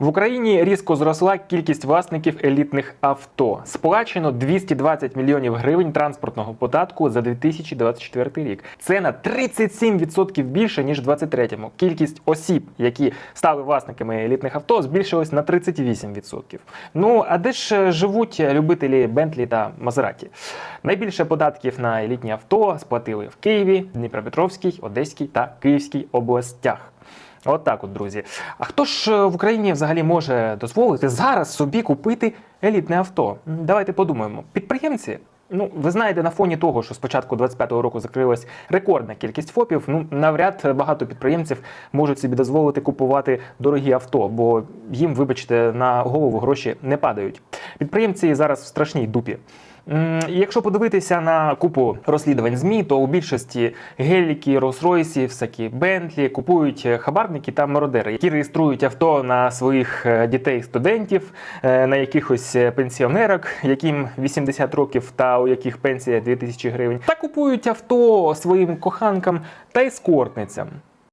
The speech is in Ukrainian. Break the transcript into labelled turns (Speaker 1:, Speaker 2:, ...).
Speaker 1: В Україні різко зросла кількість власників елітних авто. Сплачено 220 мільйонів гривень транспортного податку за 2024 рік. Це на 37% більше ніж в 2023-му. Кількість осіб, які стали власниками елітних авто, збільшилась на 38%. Ну а де ж е, живуть любителі Бентлі та Мазераті? Найбільше податків на елітні авто сплатили в Києві, Дніпропетровській, Одеській та Київській областях. От так от, друзі. А хто ж е, в Україні взагалі може дозволити зараз собі купити елітне авто? Давайте подумаємо. Підприємці. Ну, ви знаєте, на фоні того, що з початку 25-го року закрилась рекордна кількість ФОПів, ну навряд багато підприємців можуть собі дозволити купувати дорогі авто, бо їм, вибачте, на голову гроші не падають. Підприємці зараз в страшній дупі. Якщо подивитися на купу розслідувань ЗМІ, то у більшості геліки, Rolls-Royce, всякі Бентлі купують е, хабарники та мародери, які реєструють авто на своїх е, дітей-студентів, е, на якихось пенсіонерок, яким 80 років та у яких пенсія 2000 гривень, та купують авто своїм коханкам та ескортницям.